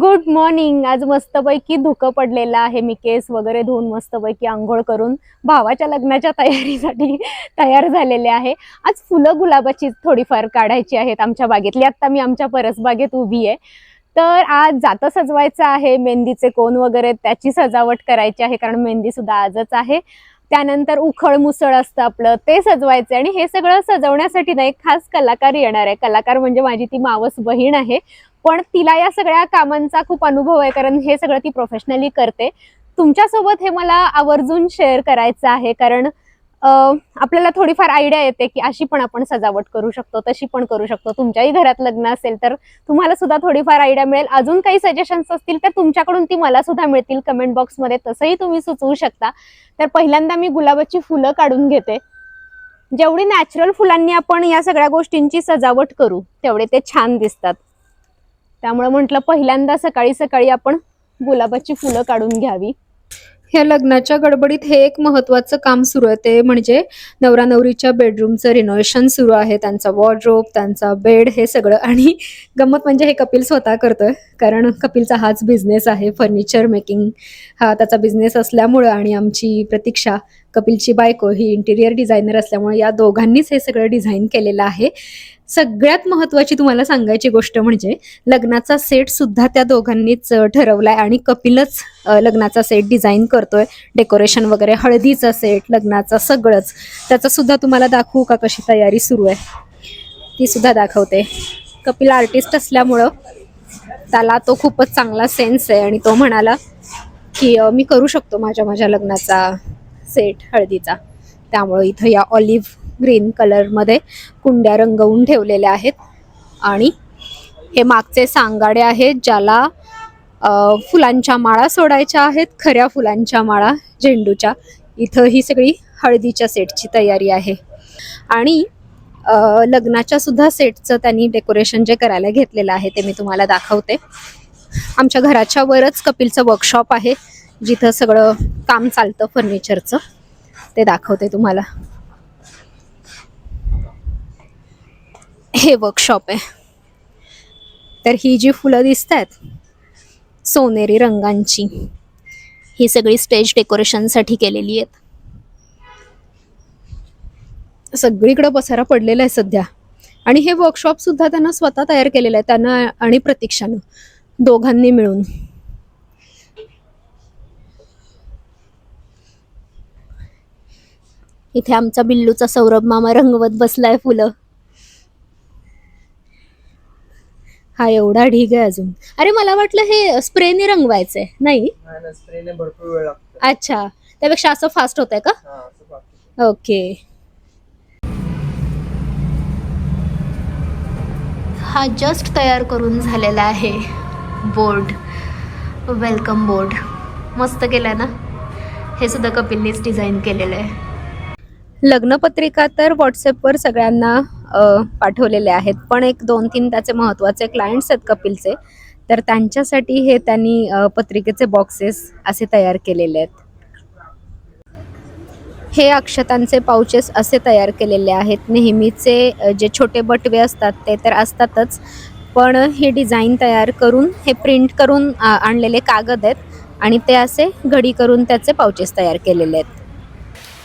Good morning आज मस्तपैकी धुकं पडलेलं आहे. मी केस वगैरे धुवून मस्तपैकी आंघोळ करून भावाच्या लग्नाच्या तयारीसाठी तयार झालेले आहे. आज फुलं गुलाबाची थोडीफार काढायची आहेत आमच्या बागेतली. आता मी आमच्या परसबागेत उभी आहे. तर आज जातं सजवायचं आहे. मेहंदीचे कोण वगैरे त्याची सजावट करायची आहे कारण मेहंदी सुद्धा आजच आहे. त्यानंतर उखळ मुसळ असतं आपलं ते सजवायचं आणि हे सगळं सजवण्यासाठी ना एक खास कलाकार येणार आहे. कलाकार म्हणजे माझी ती मावस बहीण आहे. पण तिला या सगळ्या कामांचा खूप अनुभव आहे कारण हे सगळं ती प्रोफेशनली करते. तुमच्यासोबत हे मला आवर्जून शेअर करायचं आहे कारण आपल्याला थोडीफार आयडिया येते की अशी पण आपण सजावट करू शकतो तशी पण करू शकतो. तुमच्याही घरात लग्न असेल तर तुम्हाला सुद्धा थोडीफार आयडिया मिळेल. अजून काही सजेशन्स असतील तर तुमच्याकडून ती मला सुद्धा मिळतील. कमेंट बॉक्समध्ये तसंही तुम्ही सुचवू शकता. तर पहिल्यांदा मी गुलाबाची फुलं काढून घेते. जेवढी नॅचरल फुलांनी आपण या सगळ्या गोष्टींची सजावट करू तेवढे ते छान दिसतात. त्यामुळे म्हटलं पहिल्यांदा सकाळी सकाळी आपण गुलाबाची फुलं काढून घ्यावी. ह्या लग्नाच्या गडबडीत हे एक महत्वाचं काम सुरू आहे. ते म्हणजे नवरा नवरीच्या बेडरूमचं रिनोव्हेशन सुरू आहे. त्यांचा वॉर्ड्रोब त्यांचा बेड हे सगळं. आणि गंमत म्हणजे हे कपिल स्वतः करतोय. कारण कपिलचा हाच बिझनेस आहे. फर्निचर मेकिंग हा त्याचा बिझनेस असल्यामुळं आणि आमची प्रतीक्षा कपिलची बायको ही इंटिरियर डिझायनर असल्यामुळे या दोघांनीच हे सगळं डिझाईन केलेलं आहे. सगळ्यात महत्वाची तुम्हाला सांगायची गोष्ट म्हणजे लग्नाचा सेट सुद्धा त्या दोघांनीच ठरवलाय आणि कपिलच लग्नाचा सेट डिझाईन करतोय. डेकोरेशन वगैरे हळदीचा सेट लग्नाचा सगळंच. त्याचा सुद्धा तुम्हाला दाखवू का? कशी तयारी सुरू आहे? ती सुद्धा दाखवते. कपिल आर्टिस्ट असल्यामुळं त्याला तो खूपच चांगला सेन्स आहे आणि तो म्हणाला की मी करू शकतो माझ्या माझ्या लग्नाचा सेट हळदीचा. त्यामुळं इथं या ऑलिव्ह ग्रीन कलरमध्ये कुंड्या रंगवून ठेवलेल्या आहेत. आणि हे मागचे सांगाडे आहेत ज्याला फुलांच्या माळा सोडायच्या आहेत खऱ्या फुलांच्या माळा झेंडूच्या. इथं ही सगळी हळदीच्या सेटची तयारी आहे. आणि लग्नाच्या सुद्धा सेटचं त्यांनी डेकोरेशन जे करायला घेतलेलं आहे ते मी तुम्हाला दाखवते. आमच्या घराच्या वरच कपिलचं वर्कशॉप आहे जिथं सगळं काम चालतं फर्निचरचं. ते दाखवते तुम्हाला. हे वर्कशॉप आहे. तर ही जी फुलं दिसत आहेत सोनेरी रंगांची ही सगळी स्टेज डेकोरेशनसाठी केलेली आहेत. सगळीकडे पसारा पडलेला आहे सध्या. आणि हे वर्कशॉप सुद्धा त्यांना स्वतः तयार केलेलं आहे त्यांना आणि प्रतीक्षानं दोघांनी मिळून. इथे आमचा बिल्लूचा सौरभ मामा रंगवत बसलाय फुलं. हा एवढा ढीग आहे अजून. अरे मला वाटलं हे स्प्रेने रंगवायचंय नाही? स्प्रेने भरपूर वेळ लागतो. अच्छा त्यापेक्षा असं फास्ट होत आहे का? हा ओके. हा जस्ट तयार करून झालेला आहे बोर्ड वेलकम बोर्ड मस्त केला ना? हे सुद्धा कपिलनीच डिझाईन केलेलं आहे. लग्नपत्रिका तर व्हॉट्सअपवर सगळ्यांना पाठवलेले आहेत. पण एक दोन तीन त्याचे महत्त्वाचे क्लायंट्स आहेत कपिलचे. तर त्यांच्यासाठी हे त्यांनी पत्रिकेचे बॉक्सेस असे तयार केलेले आहेत. हे अक्षतांचे पाउचेस असे तयार केलेले आहेत. नेहमीचे जे छोटे बटवे असतात ते तर असतातच. पण हे डिझाईन तयार करून हे प्रिंट करून आणलेले कागद आहेत. आणि ते असे घडी करून त्याचे पाउचेस तयार केलेले आहेत.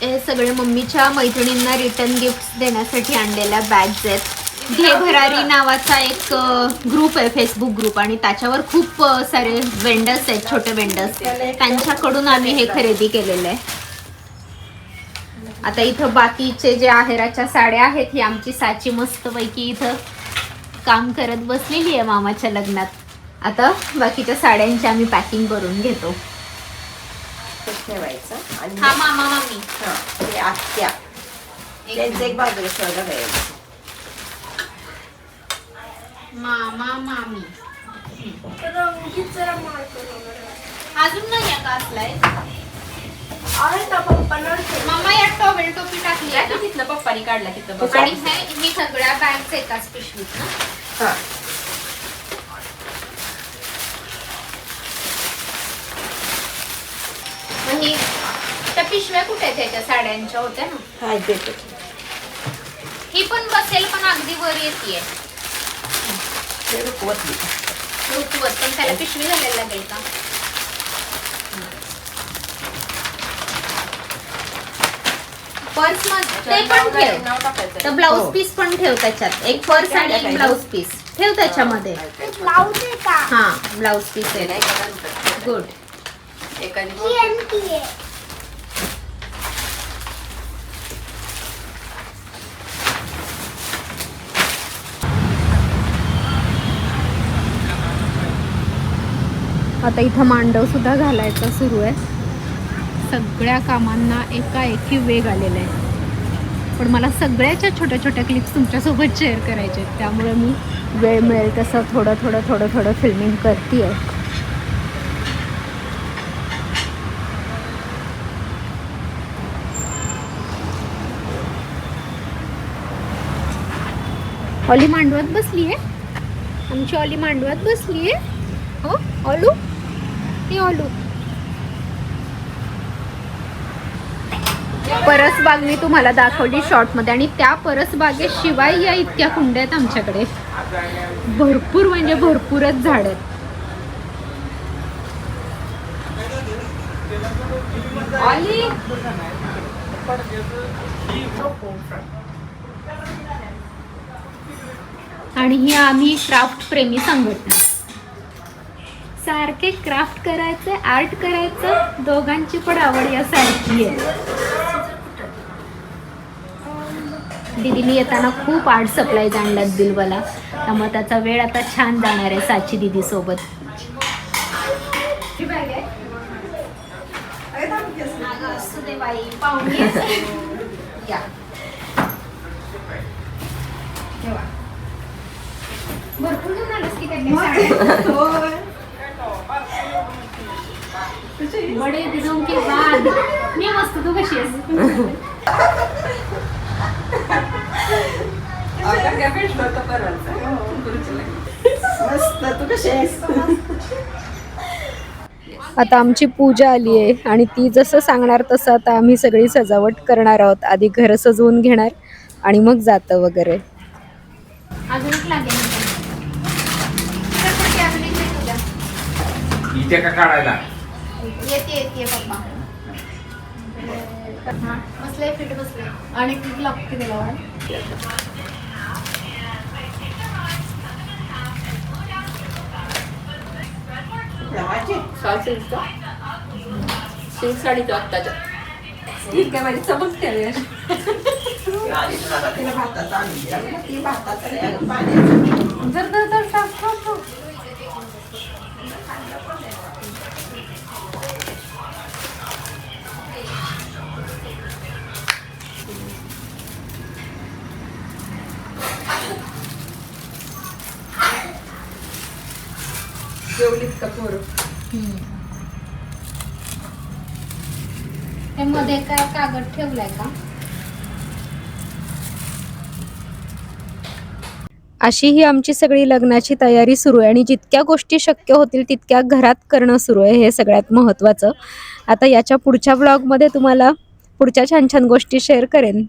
हे सगळे मम्मीच्या मैत्रिणींना रिटर्न गिफ्ट देण्यासाठी आणलेल्या बॅग्स आहेत. घे भरारी नावाचा एक ग्रुप आहे फेसबुक ग्रुप आणि त्याच्यावर खूप सारे वेंडर्स आहेत छोटे वेंडर्स त्यांच्याकडून आम्ही हे खरेदी केलेलं आहे. आता इथं बाकीचे जे आहेराच्या साड्या आहेत ही आमची साची मस्तपैकी इथं काम करत बसलेली आहे मामाच्या लग्नात. आता बाकीच्या साड्यांची आम्ही पॅकिंग करून घेतो. ठेवायचं आणि हा मामा मामी हा, हे आत्या. त्यांचं एक बाजूला ठेवायला पाहिजे मामा मामी. अजून नाही आहे का असलाय? मामा या टॉवेल टोपी टाकली आहे ना? तिथलं पप्पानी काढला बघ. आणि हे ही सगळ्या बॅग्स एकाच पिशवीत ना? हा. त्या पिशव्या कुठे आहेत त्याच्या साड्यांच्या होत्या ना. हा देतो ही पण बसेल पण अगदी वर येते ते रुकवत नाही. रुकवत पण त्याला पिशवी घालायला लागेल का? पर्स ते पण ठेव. नाव टाकायचं तर ब्लाऊज हो. पीस पण ठेव त्याच्यात. एक पर्स आणि एक ब्लाऊज पीस. ठेव त्याच्यामध्ये. हा ब्लाऊज पीस आहे. नंतर. गुड एखादी आता इथं मांडव सुद्धा घालायचा सुरू आहे. सगळ्या कामांना एकाएकी वेग आलेला आहे. पण मला सगळ्याच्या छोट्या छोट्या क्लिप्स तुमच्यासोबत शेअर करायचे आहेत. त्यामुळे मी वेळ मिळेल तसं थोडं थोडं थोडं थोडं फिल्मिंग करते आहे ऑली मांडवात बसली आहे आमची ऑली मांडवात बसली आहे हो? ऑलू? हे परसबाग मी तुम्हाला दाखवली शॉर्टमध्ये आणि त्या परसबागेशिवाय या इतक्या कुंड्या आहेत आमच्याकडे. भरपूर म्हणजे भरपूरच झाड आहेत. आणि ही आम्ही क्राफ्ट प्रेमी संघटना. सारखे क्राफ्ट करायचं आर्ट करायचं दोघांची पण आवड यासारखी आहे. दिदीने येताना खूप आर्ट सप्लाईज आणल्यात बिलवाला. त्यामुळे त्याचा वेळ आता छान जाणार आहे साची दिदी सोबत. भरपूर घेऊन आलास की बडे दिनों के बाद मी मस्त तू कशी आहेस? मस्त तू कशी आहेस? आता आमची पूजा आली आहे आणि ती जसं सांगणार तसं आता आम्ही सगळी सजावट करणार आहोत. आधी घर सजवून घेणार आणि मग जातं वगैरे. अजून लागेल. इथे का काढायला? येते येते पप्पा. हा, बसलंय फिट बसलंय आणि क्लिक लागते त्याला सिल्क साडीचा आत्ताच्या. ठीक आहे माझी चमकते रे. तिला भाताचं जेवलीत का पोरं? त्यामध्ये काय कागद ठेवलाय का? अशी ही आमची सगळी लग्नाची तयारी सुरू आहे आणि जितक्या गोष्टी शक्य होतील तितक्या घरात करणं सुरू आहे हे सगळ्यात महत्त्वाचं. आता याच्या पुढच्या ब्लॉगमध्ये तुम्हाला पुढच्या छान छान गोष्टी शेअर करेन.